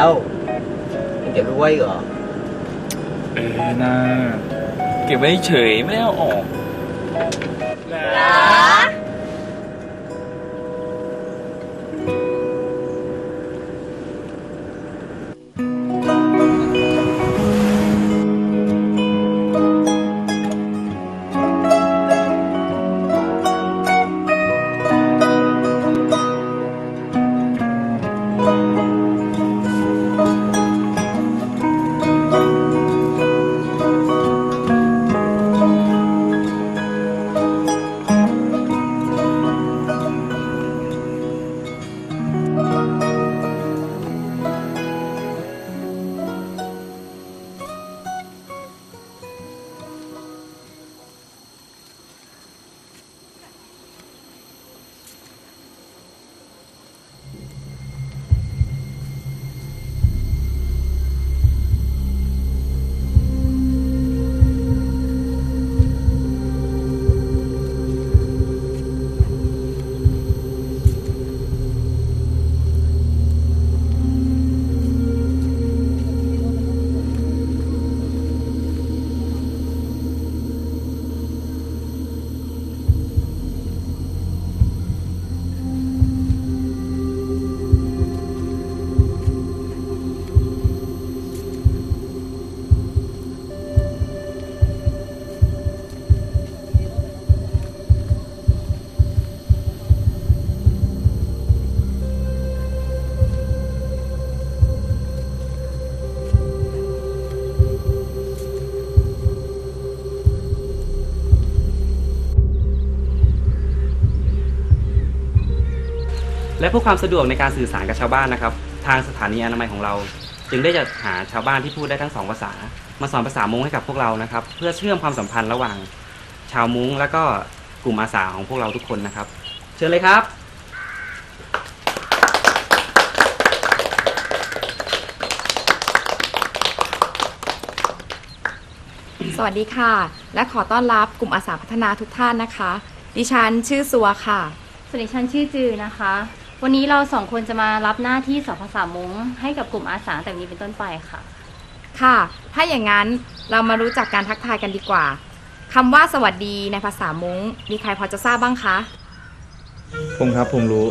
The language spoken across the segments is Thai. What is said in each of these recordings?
แล้วยังเก็บไว้ไว้เหรอเออนะเก็บไว้เฉยไม่ได้เอาออก และเพื่อความสะดวกในการสื่อสารกับชาวบ้านนะครับ ทางสถานีอนามัยของเรา จึงได้จัดหาชาวบ้านที่พูดได้ทั้งสองภาษา มาสอนภาษามงให้กับพวกเรานะครับ เพื่อเชื่อมความสัมพันธ์ระหว่างชาวมุ้งและก็กลุ่มอาสาของพวกเราทุกคนนะครับ เชิญเลยครับ สวัสดีค่ะ และขอต้อนรับกลุ่มอาสาพัฒนาทุกท่านนะคะ ดิฉันชื่อสัวค่ะสวัสดีฉันชื่อจือนะคะ วันนี้เราสองคนจะมารับหน้าที่สอนภาษามงให้กับกลุ่มอาสาแต่วันนี้เป็นต้นไปค่ะ ค่ะ ถ้าอย่างนั้นเรามารู้จักการทักทายกันดีกว่าคำว่าสวัสดีในภาษามงมีใครพอจะทราบบ้างคะ ผมครับผมรู้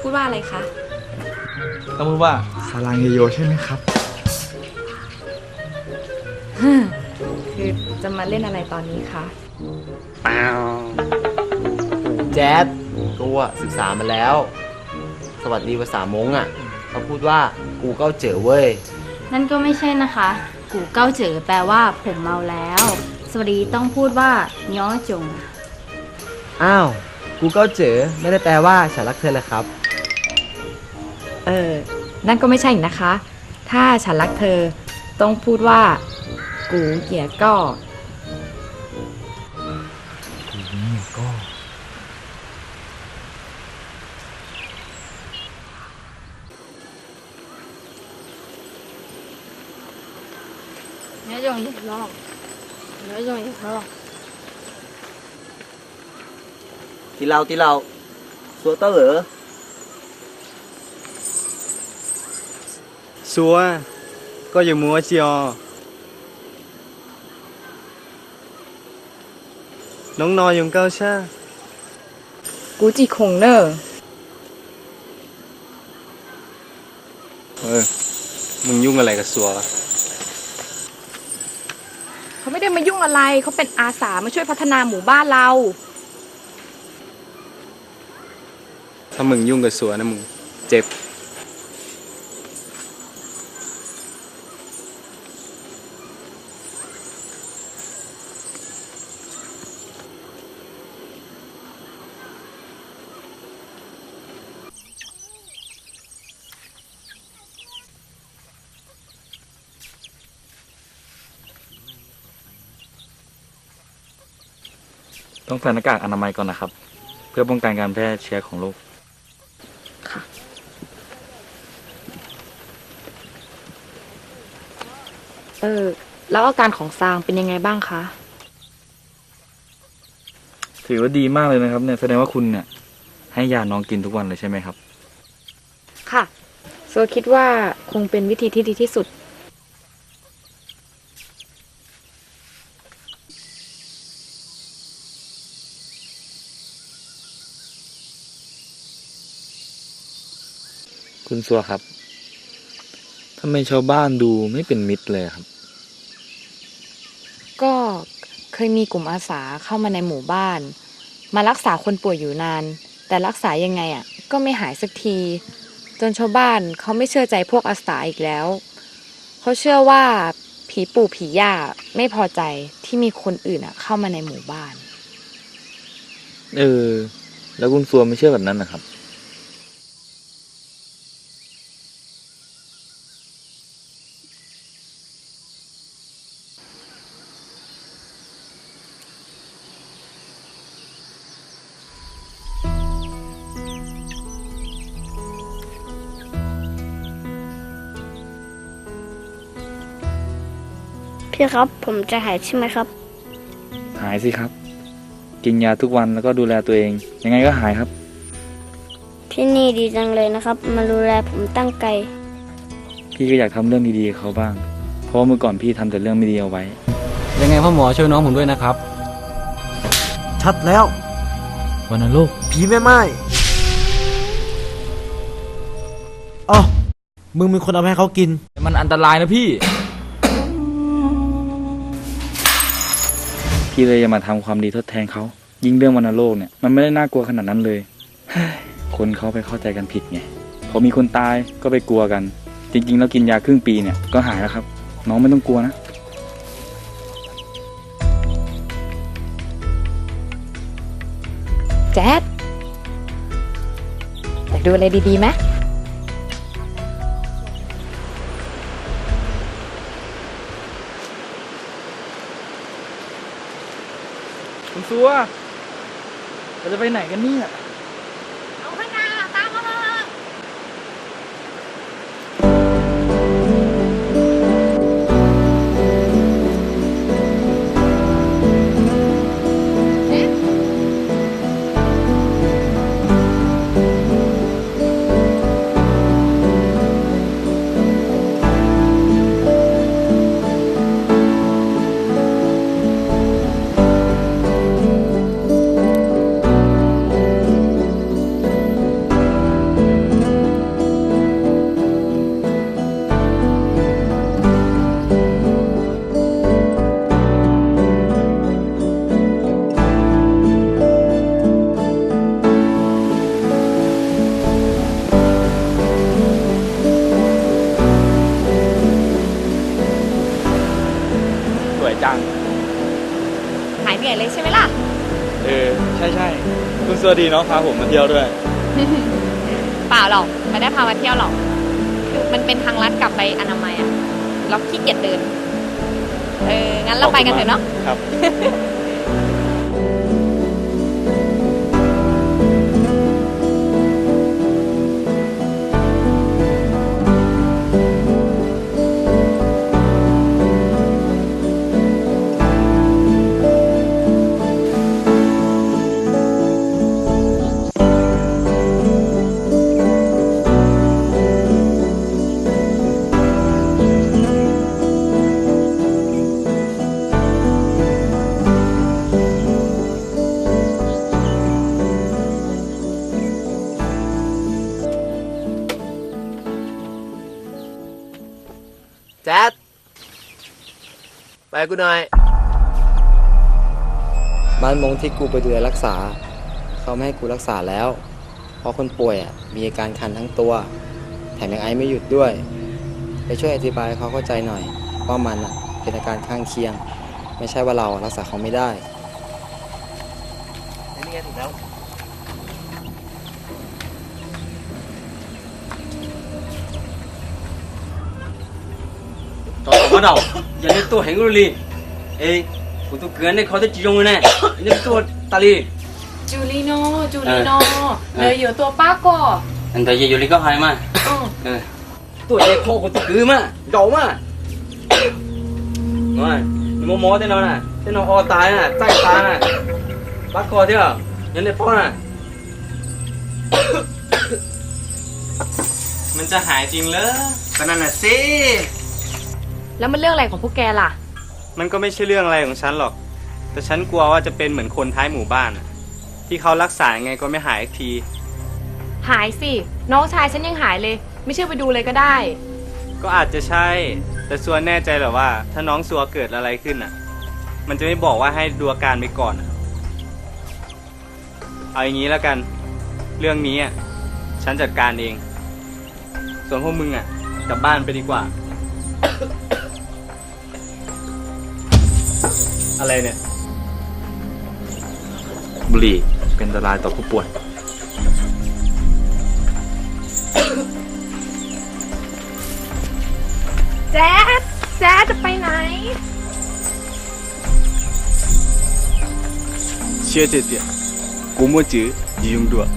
พูดว่าอะไรคะต้องพูดว่าสารังเฮโยใช่ไหมครับ คือจะมาเล่นอะไรตอนนี้คะ แจ๊ด กูอะศึกษามาแล้ว สวัสดีภาษามงอะเขาพูดว่ากูเก้าเจอเว้ย นั่นก็ไม่ใช่นะคะ กูเก้าเจอแปลว่าผมเมาแล้ว สวัสดีต้องพูดว่าย้อจง อ้าว กูเก้าเจอไม่ได้แปลว่าฉันรักเธอเลยครับ เออ นั่นก็ไม่ใช่อีกนะคะ ถ้าฉันรักเธอ ต้องพูดว่า กูเกลียดก็ย้อจงอีกรอบย้อ จงอีกรอบทีเราทีเราสัวเตอเหรอซัวก็อย่ามัวเจียอน้องนอยยงเก้าชากูจีคงเนอร์เออมึงยุ่งอะไรกับซัวเขาไมายุ่งอะไรเขาเป็นอาสามาช่วยพัฒนาหมู่บ้านเรา ถ้ามึงยุ่งกับสัวนะมึงเจ็บ ต้องใส่หน้ากากอนามัยก่อนนะครับ เพื่อป้องกันการแพร่เชื้อของโรคเออ แล้วอาการของซางเป็นยังไงบ้างคะ ถือว่าดีมากเลยนะครับ เนี่ยแสดงว่าคุณเนี่ย ให้ยาน้องกินทุกวันเลยใช่ไหมครับ ค่ะแซัวคิดว่าคงเป็นวิธีที่ดีที่สุด คุณซัวครับทำไมชาวบ้านดูไม่เป็นมิตรเลยครับ ก็เคยมีกลุ่มอาสาเข้ามาในหมู่บ้าน มารักษาคนป่วยอยู่นาน แต่รักษายังไงอะ ก็ไม่หายสักที จนชาวบ้านเขาไม่เชื่อใจพวกอาสาอีกแล้ว เขาเชื่อว่าผีปู่ผีย่าไม่พอใจที่มีคนอื่นอะ เข้ามาในหมู่บ้าน เออ แล้วคุณซัวไม่เชื่อแบบนั้นนะครับ ครับ ผมจะหายใช่ไหมครับ หายสิครับ กินยาทุกวันแล้วก็ดูแลตัวเอง ยังไงก็หายครับ ที่นี่ดีจังเลยนะครับ มาดูแลผมตั้งไกล พี่ก็อยากทำเรื่องดีๆกับเขาบ้าง เพราะว่าเมื่อก่อนพี่ทำแต่เรื่องไม่ดีเอาไว้ ยังไงพ่อหมอช่วยน้องผมด้วยนะครับ ชัดแล้ว วันนั้นโลกผีแม่ไม้อ๋อมึงมีคนเอาไปให้เขากิน มันอันตรายนะพี่ พี่เลยจะมาทำความดีทดแทนเขา ยิ่งเรื่องวัณโรคเนี่ยมันไม่ได้น่ากลัวขนาดนั้นเลยเฮ้ยคนเขาไปเข้าใจกันผิดไงพอมีคนตายก็ไปกลัวกัน จริงๆ แล้วกินยาครึ่งปีเนี่ยก็หายแล้วครับ น้องไม่ต้องกลัวนะแจ๊ดอยากดูอะไรดีๆไหม คุณซัวเราจะไปไหนกันเนี่ย คุณซัวดีเนาะพาผมมาเที่ยวด้วย เปล่าหรอกไม่ได้พามาเที่ยวหรอกคือมันเป็นทางลัดกลับไปอนามัยอะเราขี้เกียจเดิน เออ งั้นเราไปกันเถอะเนาะ ครับ กูหน่อย บ้านมงที่กูไปดูแลรักษา เขาไม่ให้กูรักษาแล้ว เพราะคนป่วยอะมีอาการคันทั้งตัว แถมยังไอไม่หยุดด้วย ไปช่วยอธิบายให้เขาเข้าใจหน่อย ว่ามันอะเป็นอาการข้างเคียง ไม่ใช่ว่าเรารักษาเขาไม่ได้นี่ไงถึงแล้วต่อมา เราอย่าเล่นตัวแหงกุลีเอ้ยกูต้องเกินในเขาจะจีจงเลยแน่นี่ตัวตาลี จูลิโน จูลิโน เออ เดี๋ยวอยู่ตัวป้าก่อ อันแต่ยังอยู่ลีก็หายมา อืม เออตัวเด็กโคกูตะกือมาเดามาไม่你摸摸电脑呢？电脑哦大呢，再大呢，把壳掉，人家放呢。 มันจะหายจริงเหรอก็นั่นน่ะสิ แล้วมันเรื่องอะไรของพวกแกล่ะ มันก็ไม่ใช่เรื่องอะไรของฉันหรอก แต่ฉันกลัวว่าจะเป็นเหมือนคนท้ายหมู่บ้านอะที่เขารักษายังไงก็ไม่หายอีกที หายสิ น้องชายฉันยังหายเลย ไม่เชื่อไปดูเลยก็ได้ ก็อาจจะใช่ แต่ซัวแน่ใจเหรอว่า ถ้าน้องซัวเกิดอะไรขึ้นอะ มันจะไม่บอกว่าให้ดูอาการไปก่อนอะเอาอย่างนี้แล้วกัน เรื่องนี้อะฉันจัดการเอง ส่วนพวกมึงอะกลับบ้านไปดีกว่า อะไรเนี่ย บุหรี่เป็นอันตรายต่อผู้ป่วย แจ๊ดแจ๊ดจะไปไหน เชื่อเจ๊เจ๊กูมั่วจื้อยืมด้วย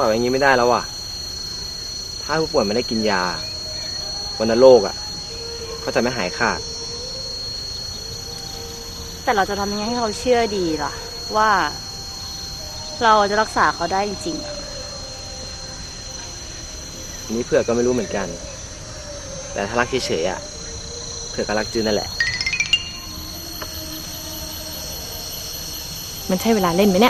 ปล่อยไว้อย่างนี้ไม่ได้แล้วว่ะ ถ้าผู้ป่วยไม่ได้กินยาวัณโรคอะก็จะไม่หายขาด แต่เราจะทำยังไงให้เขาเชื่อดีล่ะ ว่า เราจะรักษาเขาได้จริงๆอะอันนี้เผื่อก็ไม่รู้เหมือนกัน แต่ถ้ารักเฉยๆอะ เผื่อก็รักจืดนั่นแหละ มันใช่เวลาเล่นไหมเนี่ย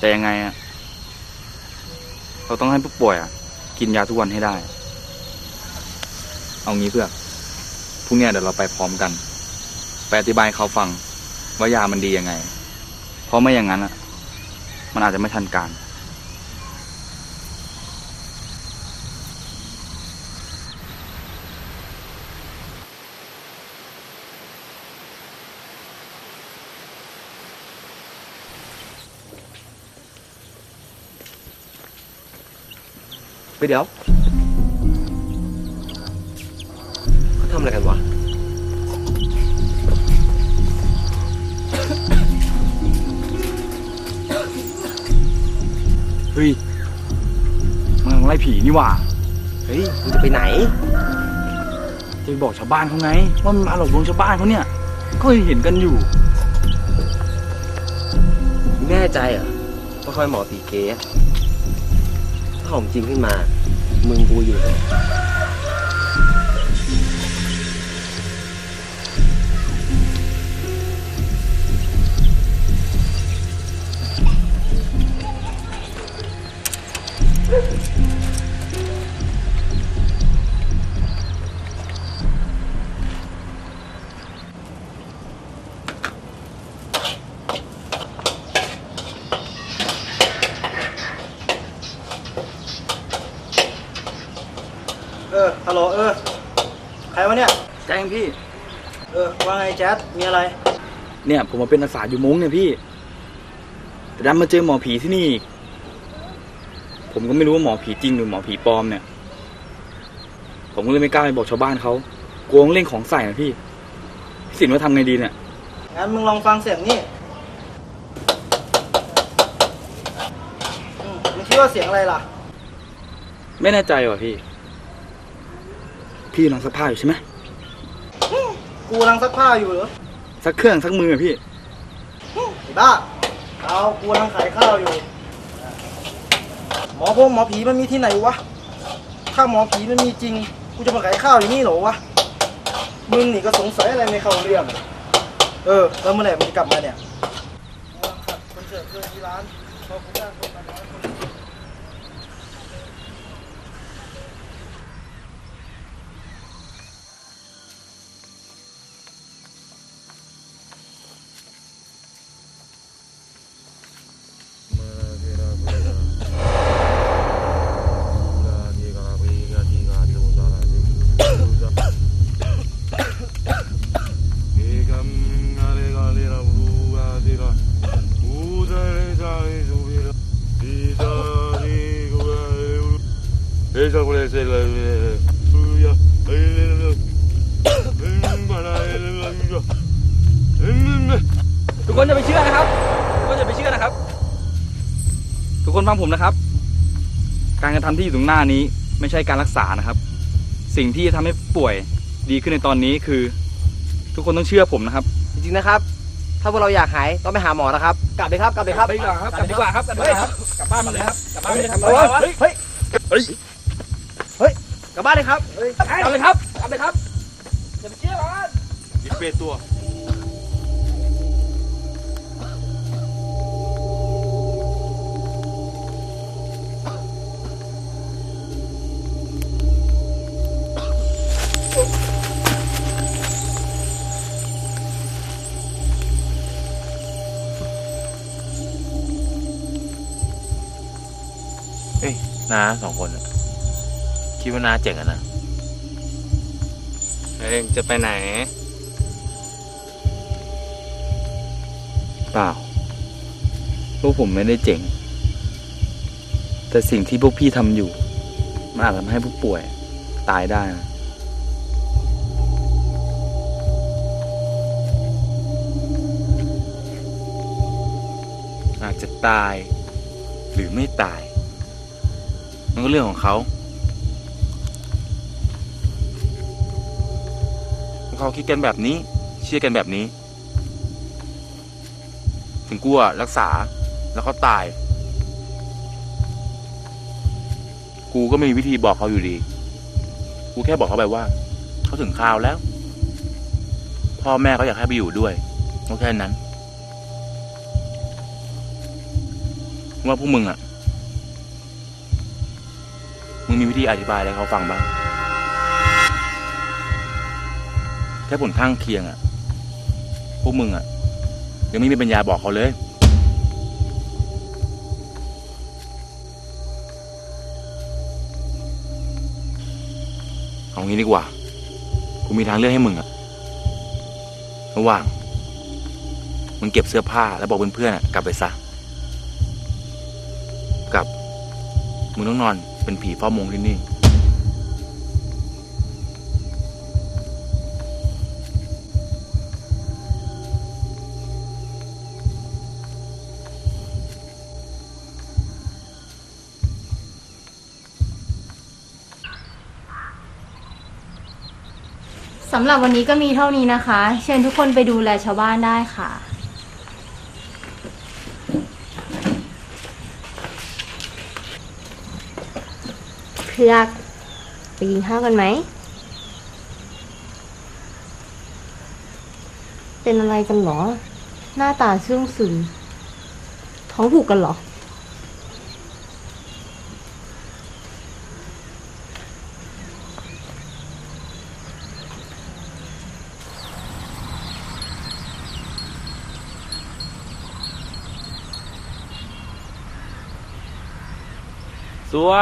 แต่ยังไงอะเราต้องให้ผู้ป่วยอะกินยาทุกวันให้ได้ เอางี้เพื่อนพรุ่งเนี้ยเดี๋ยวเราไปพร้อมกันไปอธิบายเขาฟังว่ายามันดียังไง เพราะไม่อย่างนั้นอะมันอาจจะไม่ทันการ ไปเดี๋ยวเขาทำอะไรกันวะเฮ้ยมันไล่ผีนี่หว่าเฮ้ยมึงจะไปไหน จะไปบอกชาวบ้านเขาไง ว่ามันมาหลอกลวงชาวบ้านเขาเนี่ยก็เห็นกันอยู่มึงแน่ใจเหรอว่าเขาเป็นหมอผีเก๊อะ ถ้าของจริงขึ้นมา มึงกูอยู่เลย ฮัลโหลเออ ใครวะเนี่ย แจ้งพี่ เออ ว่าไงแจ๊ดมีอะไร เนี่ยผมมาเป็นอาสาอยู่มุ้งเนี่ยพี่ แต่ดันมาเจอหมอผีที่นี่อีกผมก็ไม่รู้ว่าหมอผีจริงหรือหมอผีปลอมเนี่ย ผมก็เลยไม่กล้าไปบอกชาวบ้านเขากลัวต้องเล่นของใส่นะพี่พี่สินว่าทำไงดีเนี่ย งั้นมึงลองฟังเสียงนี่อืมมึงคิดว่าเสียงอะไรล่ะ ไม่แน่ใจว่ะพี่ พี่ลองซักผ้าอยู่ใช่ไหมกูกำลังซักผ้าอยู่เหรอซักเครื่องซักมืออะพี่ ไอ้บ้าเอากูกำลังขายข้าวอยู่ หมอพงหมอผีมันมีที่ไหนวะ ถ้าหมอผีมันมีจริง กูจะมาขายข้าวอย่างนี้เหรอวะ มึงนี่ก็สงสัยอะไรไม่เข้าเรื่อง เออ แล้วเมื่อไหร่มึงจะกลับมาเนี่ยคนเสิร์ฟเพื่อนที่ร้านพอกูจ้างคน ทุกคนฟังผมนะครับ การกระทำที่อยู่ตรงหน้านี้ไม่ใช่การรักษานะครับ สิ่งที่จะทำให้ป่วยดีขึ้นในตอนนี้คือ ทุกคนต้องเชื่อผมนะครับ จริงๆนะครับ ถ้าพวกเราอยากหายต้องไปหาหมอนะครับ กลับเลยครับกลับเลยครับไปดีกว่าครับกลับดีกว่าครับกลับดีกว่าครับกลับบ้านมาเลยครับกลับบ้านไม่ได้ทำอะไรเฮ้ยเฮ้ยเฮ้ยเฮ้ยกลับบ้านเลยครับเฮ้ยกลับเลยครับกลับเลยครับอย่าไปเชื่อมันยิงเปตัว นาสองคนอะคิดว่านาเจ๋งอะนะเอ้ยจะไปไหน เปล่า พวกผมไม่ได้เจ๋ง แต่สิ่งที่พวกพี่ทำอยู่ มันอาจทำให้ผู้ป่วย ตายได้นะอาจจะตายหรือไม่ตาย มันก็เรื่องของเขาเขาคิดกันแบบนี้ เชื่อกันแบบนี้ ถึงกลัวรักษาแล้วเขาตาย กูก็ไม่มีวิธีบอกเขาอยู่ดี กูแค่บอกเขาไปว่า เขาถึงคราวแล้ว พ่อแม่เขาอยากให้ไปอยู่ด้วยก็แค่นั้น ว่าพวกมึงอะ มึงมีวิธีอธิบายอะไรให้เขาฟังบ้างแค่ผลข้างเคียงอะพวกมึงอะยังไม่มีปัญญาบอกเขาเลยเอางี้ดีกว่ากูมีทางเลือกให้มึงอะระหว่าง มึงเก็บเสื้อผ้าแล้วบอกเพื่อนๆกลับไปซะ กับ มึงต้องนอน เป็นผีเฝ้ามงที่นี่ สำหรับวันนี้ก็มีเท่านี้นะคะ เชิญทุกคนไปดูแลชาวบ้านได้ค่ะ เพือก ไปกินข้าวกันไหม เป็นอะไรกันหรอ หน้าตาเชื่องซึมท้องผูกกันหรอ ซัว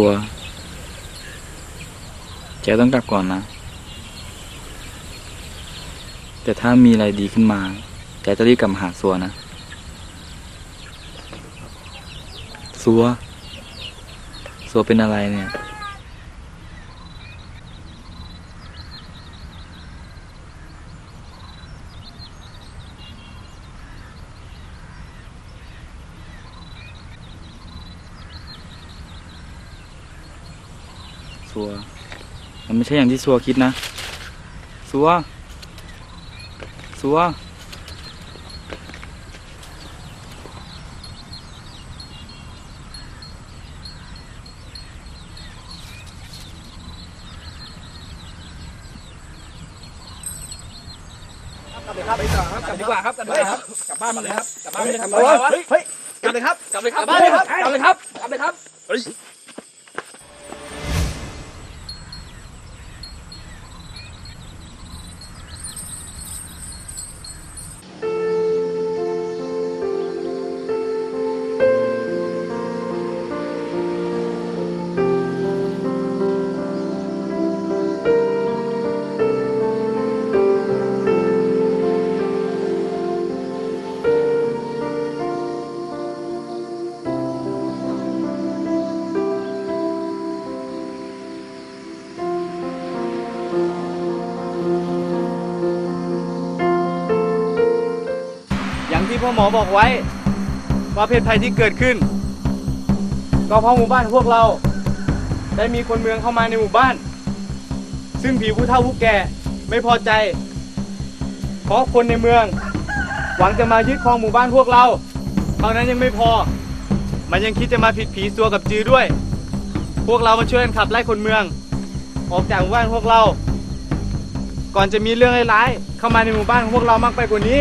ัว แกต้องกลับก่อนนะ แต่ถ้ามีอะไรดีขึ้นมา แกจะรีบกลับมาหาสัวนะสัวสัวเป็นอะไรเนี่ย สัว มันไม่ใช่อย่างที่สัวคิดนะสัวสัวกลับเลยครับไปก่อนครับกลับดีกว่าครับกลับดีกว่าครับกลับบ้านมาเลยครับกลับบ้านไม่ได้ทำอะไรเฮ้ยวะเฮ้ยกลับเลยครับกลับเลยครับกลับบ้านเลยครับกลับเลยครับกลับเลยครับเฮ้ย พ่อหมอบอกไว้ ว่าเพศภัยที่เกิดขึ้น ก็เพราะหมู่บ้านพวกเรา ได้มีคนเมืองเข้ามาในหมู่บ้าน ซึ่งผีผู้เฒ่าผู้แก่ไม่พอใจ เพราะคนในเมือง หวังจะมายึดครองหมู่บ้านพวกเราเท่านั้นยังไม่พอ มันยังคิดจะมาผิดผีตัวกับจือด้วย พวกเรามาช่วยกันขับไล่คนเมือง ออกจากหมู่บ้านพวกเรา ก่อนจะมีเรื่องร้ายๆเข้ามาในหมู่บ้านของพวกเรามากไปกว่านี้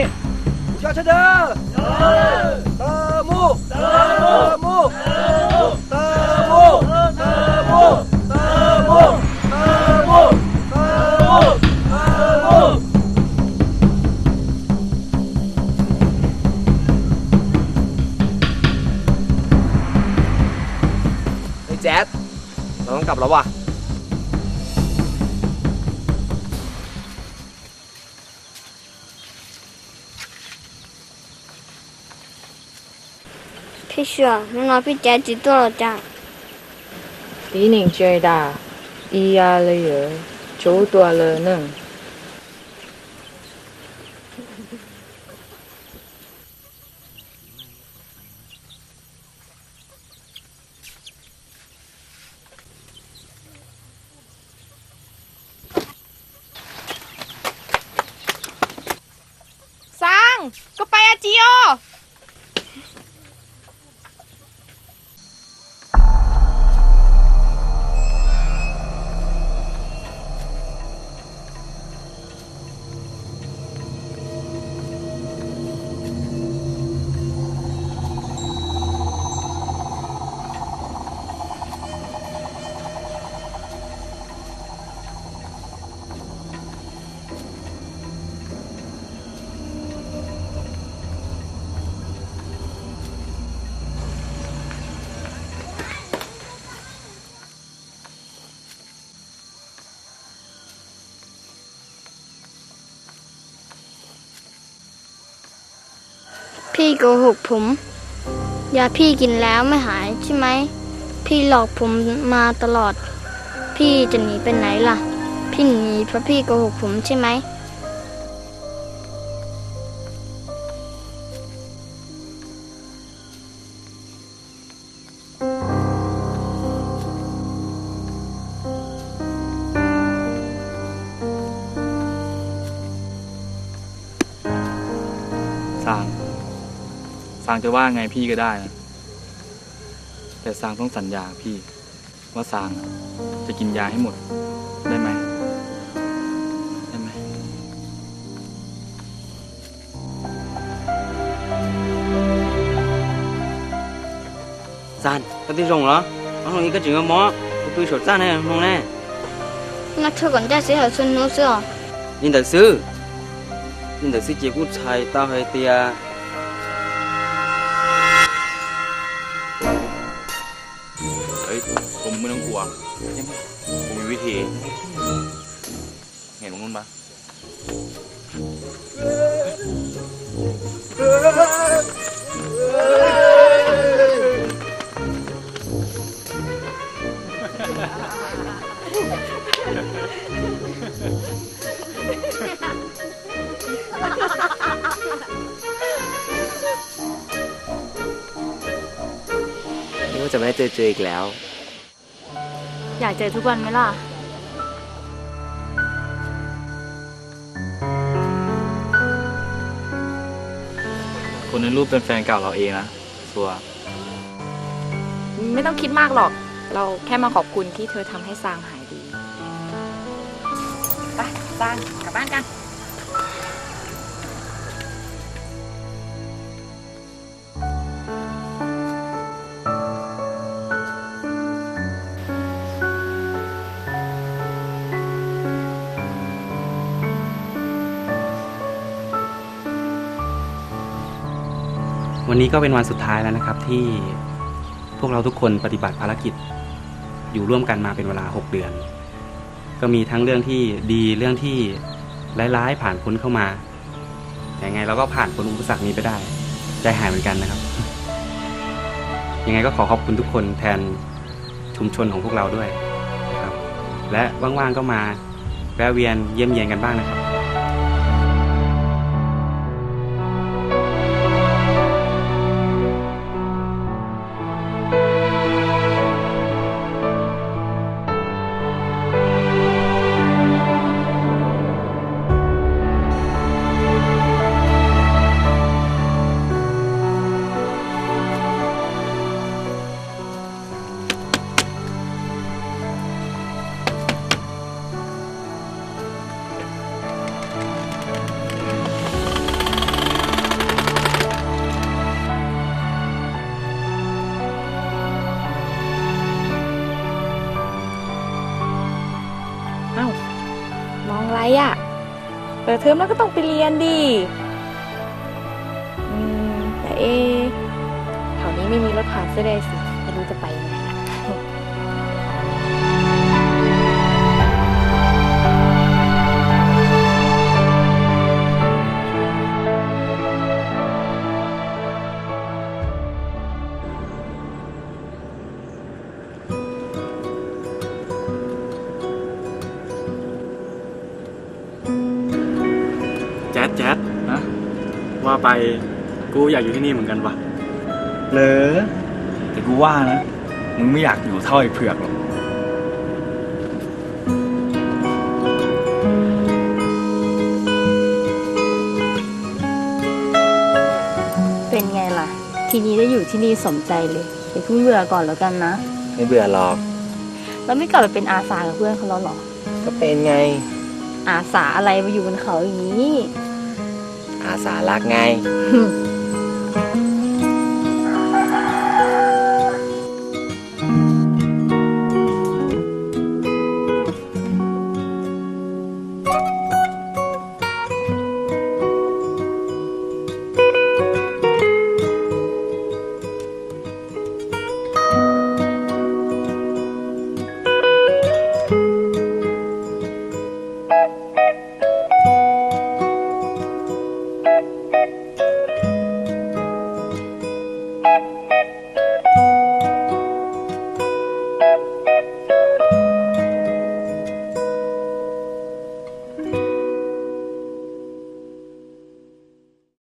ชาชเดอเตอมูเตอมูเตอมูเตอมูเตอมูเตอมูเตอมูเตอมูไอ้แจ๊ดเราต้องกลับแล้วว่ะ 小，你那边家几多少家？比你最大，一呀了有，就多了呢。 พี่โกหกผมยาพี่กินแล้วไม่หายใช่ไหม พี่หลอกผมมาตลอด พี่จะหนีไปไหนล่ะ พี่หนีเพราะพี่โกหกผมใช่ไหม จะว่าไงพี่ก็ได้นะ แต่ซางต้องสัญญาพี่ ว่าซางจะกินยาให้หมด ได้ไหมได้ไหมซานก็ที่รงเหรอเอาตรงนี้ก็จึงกับหมอกูคือฉดซานให้ตรงแน่งั้นช่วยก่อ那车管家谁还孙奴是哦？你得ซื้อ你得ซื้อเจี๊ยกู้ชายตาเฮเตีย องกลัวผมมีวิธี เห็นตรงนู้นปะนี่ว่าจะไม่ได้เจอเจออีกแล้ว อยากเจอทุกวันไหมล่ะคนในรูปเป็นแฟนเก่าเราเองนะสัวไม่ต้องคิดมากหรอก เราแค่มาขอบคุณที่เธอทำให้ซางหายดี ไปซางกลับบ้านกัน วันนี้ก็เป็นวันสุดท้ายแล้วนะครับที่พวกเราทุกคนปฏิบัติภารกิจ อยู่ร่วมกันมาเป็นเวลา 6 เดือน ก็มีทั้งเรื่องที่ดีเรื่องที่ร้ายๆผ่านพ้นเข้ามาแต่ยังไงเราก็ผ่านพ้นอุปสรรคนี้ไปได้ ใจหายเหมือนกันนะครับ ยังไงก็ขอขอบคุณทุกคนแทนชุมชนของพวกเราด้วยนะครับ และว่างๆก็มาแวะเวียนเยี่ยมเยียนกันบ้างนะครับ เปิดเทอมแล้วก็ต้องไปเรียนดิอืมแต่เอะแถวนี้ไม่มีรถผ่านเสื้อได้สิไม่รู้จะไปยังไง ไป กูอยากอยู่ที่นี่เหมือนกันวะเลอแต่กูว่านะ มึงไม่อยากอยู่เท่าไอ้เผือกหรอก เป็นไงล่ะ ทีนี้ได้อยู่ที่นี่สมใจเลยอย่าเพิ่งเบื่อก่อนแล้วกันนะ ไม่เบื่อหรอก แล้วไม่กลับไปเป็นอาสากับเพื่อนเขาแล้วเหรอ ก็เป็นไง อาสาอะไรมาอยู่บนเขาอย่างนี้ อาสารักไง